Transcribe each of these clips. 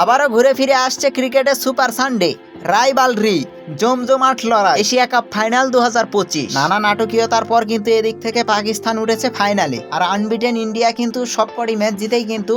আবারও ঘুরে ফিরে আসছে ক্রিকেটের সুপার সানডে, রাইবালরি, জমজমাট লড়াই, এশিয়া কাপ ফাইনাল দু হাজার পঁচিশ। নানা নাটকীয়তার পর কিন্তু এদিক থেকে পাকিস্তান উঠেছে ফাইনালে। আর আনবিটেন ইন্ডিয়া কিন্তু সবকটি ম্যাচ জিতেই কিন্তু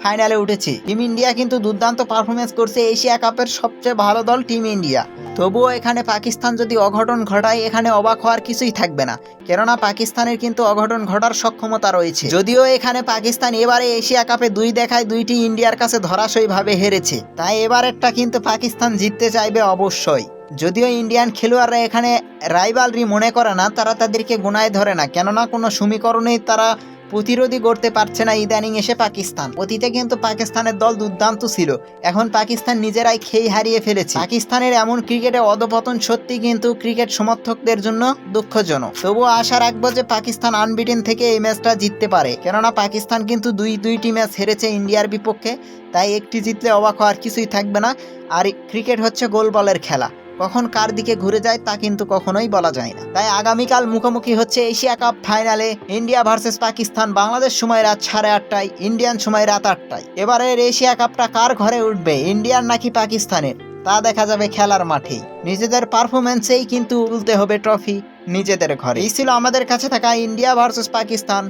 ফাইনালে উঠেছে। টিম ইন্ডিয়া কিন্তু দুর্দান্ত পারফরমেন্স করছে এশিয়া কাপের সবচেয়ে ভালো দল টিম ইন্ডিয়া। তবুও এখানে পাকিস্তান যদি অঘটন ঘটায়, এখানে অবাক হওয়ার কিছুই থাকবে না। কেননা পাকিস্তানের কিন্তু অঘটন ঘটার সক্ষমতা রয়েছে। যদিও এখানে পাকিস্তান এবারে এশিয়া কাপে দুই দেখায় দুইটি ইন্ডিয়ার কাছে ধরাশয়ীভাবে হেরেছে। তাই এবারেরটা কিন্তু পাকিস্তান জিততে চাইবে অবশ্যই। যদিও ইন্ডিয়ান খেলোয়াড়রা এখানে রাইভালরি মনে করে না, তারা তাদেরকে গুনায় ধরে না। কেননা কোনো সমীকরণেই তারা প্রতিরোধী করতে পারছে না ইদানিং এসে পাকিস্তান। অতীতে কিন্তু পাকিস্তানের দল দুর্দান্ত ছিল। এখন পাকিস্তান নিজেরাই খেই হারিয়ে ফেলেছে। পাকিস্তানের এমন ক্রিকেটে অধপতন সত্যি কিন্তু ক্রিকেট সমর্থকদের জন্য দুঃখজনক। তবুও আশা রাখব যে পাকিস্তান আনবিটেন থেকে এই ম্যাচটা জিততে পারে। কেননা পাকিস্তান কিন্তু দুই দুইটি ম্যাচ হেরেছে ইন্ডিয়ার বিপক্ষে। তাই একটি জিতলে অবাক হওয়ার কিছুই থাকবে না। আর ক্রিকেট হচ্ছে গোল বলের খেলা। কখন কার দিকে ঘুরে যায় তা কিন্তু কখনোই বলা যায় না। তাই আগামীকাল মুখোমুখি হচ্ছে এশিয়া কাপ ফাইনালে ইন্ডিয়া ভার্সেস পাকিস্তান বাংলাদেশ সময় রাত সাড়ে আটটায়, ইন্ডিয়ান সময় রাত আটটায়। এবারের এশিয়া কাপটা কার ঘরে উঠবে, ইন্ডিয়ান নাকি পাকিস্তানের? তা দেখা যাবে খেলার মাঠেই নিজেদের পারফরমেন্সেই কিন্তু তুলতে হবে ট্রফি নিজেদের ঘরে। এই ছিল আমাদের কাছে থাকা India versus Pakistan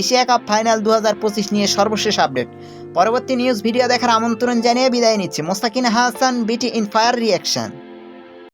Asia cup final দু হাজার পঁচিশ নিয়ে সর্বশেষ আপডেট। পরবর্তী নিউজ, ভিডিও দেখার আমন্ত্রণ জানিয়ে বিদায় নিচ্ছে। মোস্তাকিন হাসান, বিটি ইন ফায়ার রিয়াকশন।